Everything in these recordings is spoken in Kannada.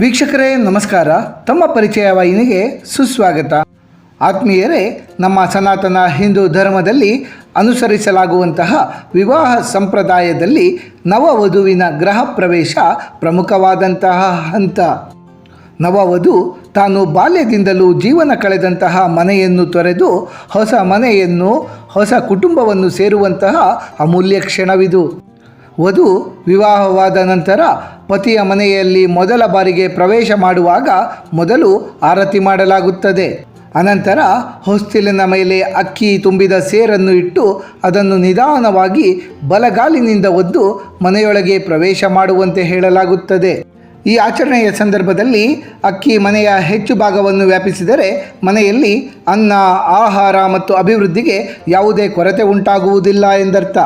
ವೀಕ್ಷಕರೇ, ನಮಸ್ಕಾರ. ತಮ್ಮ ಪರಿಚಯ ವಾಹಿನಿಗೆ ಸುಸ್ವಾಗತ. ಆತ್ಮೀಯರೇ, ನಮ್ಮ ಸನಾತನ ಹಿಂದೂ ಧರ್ಮದಲ್ಲಿ ಅನುಸರಿಸಲಾಗುವಂತಹ ವಿವಾಹ ಸಂಪ್ರದಾಯದಲ್ಲಿ ನವವಧುವಿನ ಗೃಹ ಪ್ರವೇಶ ಪ್ರಮುಖವಾದಂತಹ ಹಂತ. ನವವಧು ತಾನು ಬಾಲ್ಯದಿಂದಲೂ ಜೀವನ ಕಳೆದಂತಹ ಮನೆಯನ್ನು ತೊರೆದು ಹೊಸ ಮನೆಯನ್ನು, ಹೊಸ ಕುಟುಂಬವನ್ನು ಸೇರುವಂತಹ ಅಮೂಲ್ಯ ಕ್ಷಣವಿದು. ವಧು ವಿವಾಹವಾದ ನಂತರ ಪತಿಯ ಮನೆಯಲ್ಲಿ ಮೊದಲ ಬಾರಿಗೆ ಪ್ರವೇಶ ಮಾಡುವಾಗ ಮೊದಲು ಆರತಿ ಮಾಡಲಾಗುತ್ತದೆ. ಅನಂತರ ಹೊಸ್ತಿಲಿನ ಮೇಲೆ ಅಕ್ಕಿ ತುಂಬಿದ ಸೇರನ್ನು ಇಟ್ಟು ಅದನ್ನು ನಿಧಾನವಾಗಿ ಬಲಗಾಲಿನಿಂದ ಒದ್ದು ಮನೆಯೊಳಗೆ ಪ್ರವೇಶ ಮಾಡುವಂತೆ ಹೇಳಲಾಗುತ್ತದೆ. ಈ ಆಚರಣೆಯ ಸಂದರ್ಭದಲ್ಲಿ ಅಕ್ಕಿ ಮನೆಯ ಹೆಚ್ಚು ಭಾಗವನ್ನು ವ್ಯಾಪಿಸಿದರೆ ಮನೆಯಲ್ಲಿ ಅನ್ನ, ಆಹಾರ ಮತ್ತು ಅಭಿವೃದ್ಧಿಗೆ ಯಾವುದೇ ಕೊರತೆ ಉಂಟಾಗುವುದಿಲ್ಲ ಎಂದರ್ಥ.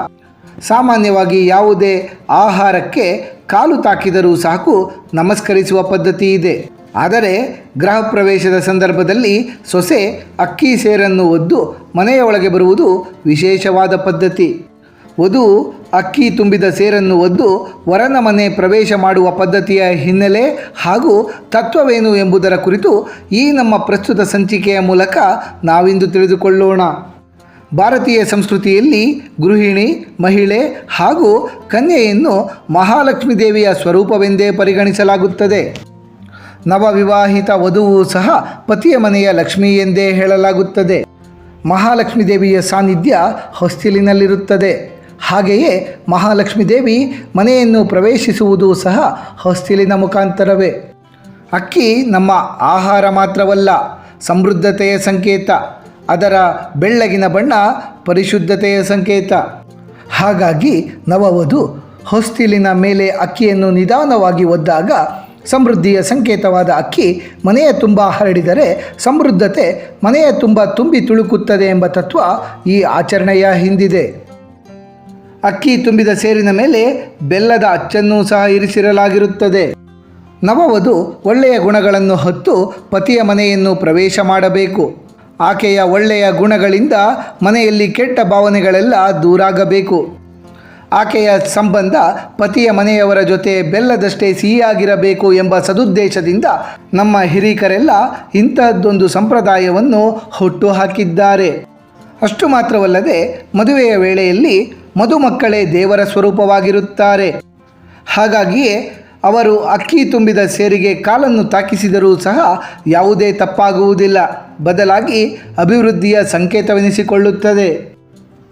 ಸಾಮಾನ್ಯವಾಗಿ ಯಾವುದೇ ಆಹಾರಕ್ಕೆ ಕಾಲು ತಾಕಿದರೂ ಸಾಕು ನಮಸ್ಕರಿಸುವ ಪದ್ಧತಿ ಇದೆ. ಆದರೆ ಗೃಹ ಪ್ರವೇಶದ ಸಂದರ್ಭದಲ್ಲಿ ಸೊಸೆ ಅಕ್ಕಿ ಸೇರನ್ನು ಒದ್ದು ಮನೆಯ ಒಳಗೆ ಬರುವುದು ವಿಶೇಷವಾದ ಪದ್ಧತಿ. ವಧು ಅಕ್ಕಿ ತುಂಬಿದ ಸೇರನ್ನು ಒದ್ದು ವರನ ಮನೆ ಪ್ರವೇಶ ಮಾಡುವ ಪದ್ಧತಿಯ ಹಿನ್ನೆಲೆ ಹಾಗೂ ತತ್ವವೇನು ಎಂಬುದರ ಕುರಿತು ಈ ನಮ್ಮ ಪ್ರಸ್ತುತ ಸಂಚಿಕೆಯ ಮೂಲಕ ನಾವಿಂದು ತಿಳಿದುಕೊಳ್ಳೋಣ. ಭಾರತೀಯ ಸಂಸ್ಕೃತಿಯಲ್ಲಿ ಗೃಹಿಣಿ, ಮಹಿಳೆ ಹಾಗೂ ಕನ್ಯೆಯನ್ನು ಮಹಾಲಕ್ಷ್ಮೀ ದೇವಿಯ ಸ್ವರೂಪವೆಂದೇ ಪರಿಗಣಿಸಲಾಗುತ್ತದೆ. ನವವಿವಾಹಿತ ವಧುವು ಸಹ ಪತಿಯ ಮನೆಯ ಲಕ್ಷ್ಮಿ ಎಂದೇ ಹೇಳಲಾಗುತ್ತದೆ. ಮಹಾಲಕ್ಷ್ಮೀ ದೇವಿಯ ಸಾನ್ನಿಧ್ಯ ಹೊಸ್ತಿಲಿನಲ್ಲಿರುತ್ತದೆ. ಹಾಗೆಯೇ ಮಹಾಲಕ್ಷ್ಮೀ ದೇವಿ ಮನೆಯನ್ನು ಪ್ರವೇಶಿಸುವುದು ಸಹ ಹೊಸ್ತಿಲಿನ ಮುಖಾಂತರವೇ. ಅಕ್ಕಿ ನಮ್ಮ ಆಹಾರ ಮಾತ್ರವಲ್ಲ, ಸಮೃದ್ಧತೆಯ ಸಂಕೇತ. ಅದರ ಬೆಳ್ಳಗಿನ ಬಣ್ಣ ಪರಿಶುದ್ಧತೆಯ ಸಂಕೇತ. ಹಾಗಾಗಿ ನವವಧು ಹೊಸ್ತಿಲಿನ ಮೇಲೆ ಅಕ್ಕಿಯನ್ನು ನಿಧಾನವಾಗಿ ಒದ್ದಾಗ ಸಮೃದ್ಧಿಯ ಸಂಕೇತವಾದ ಅಕ್ಕಿ ಮನೆಯ ತುಂಬ ಹರಡಿದರೆ ಸಮೃದ್ಧತೆ ಮನೆಯ ತುಂಬ ತುಂಬಿ ತುಳುಕುತ್ತದೆ ಎಂಬ ತತ್ವ ಈ ಆಚರಣೆಯ ಹಿಂದಿದೆ. ಅಕ್ಕಿ ತುಂಬಿದ ಸೇರಿನ ಮೇಲೆ ಬೆಲ್ಲದ ಅಚ್ಚನ್ನು ಸಹ ಇರಿಸಿರಲಾಗಿರುತ್ತದೆ. ನವವಧು ಒಳ್ಳೆಯ ಗುಣಗಳನ್ನು ಹೊತ್ತು ಪತಿಯ ಮನೆಯನ್ನು ಪ್ರವೇಶ ಮಾಡಬೇಕು. ಆಕೆಯ ಒಳ್ಳೆಯ ಗುಣಗಳಿಂದ ಮನೆಯಲ್ಲಿ ಕೆಟ್ಟ ಭಾವನೆಗಳೆಲ್ಲ ದೂರಾಗಬೇಕು. ಆಕೆಯ ಸಂಬಂಧ ಪತಿಯ ಮನೆಯವರ ಜೊತೆ ಬೆಲ್ಲದಷ್ಟೇ ಸಿಹಿಯಾಗಿರಬೇಕು ಎಂಬ ಸದುದ್ದೇಶದಿಂದ ನಮ್ಮ ಹಿರಿಕರೆಲ್ಲ ಇಂಥದ್ದೊಂದು ಸಂಪ್ರದಾಯವನ್ನು ಹುಟ್ಟು ಹಾಕಿದ್ದಾರೆ ಅಷ್ಟು ಮಾತ್ರವಲ್ಲದೆ ಮದುವೆಯ ವೇಳೆಯಲ್ಲಿ ಮದುಮಕ್ಕಳೇ ದೇವರ ಸ್ವರೂಪವಾಗಿರುತ್ತಾರೆ. ಹಾಗಾಗಿಯೇ ಅವರು ಅಕ್ಕಿ ತುಂಬಿದ ಸೇರಿಗೆ ಕಾಲನ್ನು ತಾಕಿಸಿದರೂ ಸಹ ಯಾವುದೇ ತಪ್ಪಾಗುವುದಿಲ್ಲ. ಬದಲಾಗಿ ಅಭಿವೃದ್ಧಿಯ ಸಂಕೇತವೆನಿಸಿಕೊಳ್ಳುತ್ತದೆ.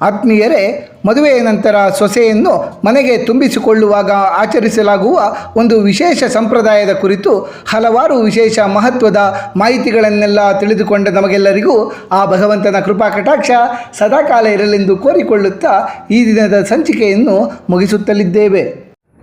ಆತ್ಮೀಯರೇ, ಮದುವೆಯ ನಂತರ ಸೊಸೆಯನ್ನು ಮನೆಗೆ ತುಂಬಿಸಿಕೊಳ್ಳುವಾಗ ಆಚರಿಸಲಾಗುವ ಒಂದು ವಿಶೇಷ ಸಂಪ್ರದಾಯದ ಕುರಿತು ಹಲವಾರು ವಿಶೇಷ ಮಹತ್ವದ ಮಾಹಿತಿಗಳನ್ನೆಲ್ಲ ತಿಳಿದುಕೊಂಡ ನಮಗೆಲ್ಲರಿಗೂ ಆ ಭಗವಂತನ ಕೃಪಾ ಕಟಾಕ್ಷ ಸದಾಕಾಲ ಇರಲೆಂದು ಕೋರಿಕೊಳ್ಳುತ್ತಾ ಈ ದಿನದ ಸಂಚಿಕೆಯನ್ನು ಮುಗಿಸುತ್ತಲಿದ್ದೇವೆ.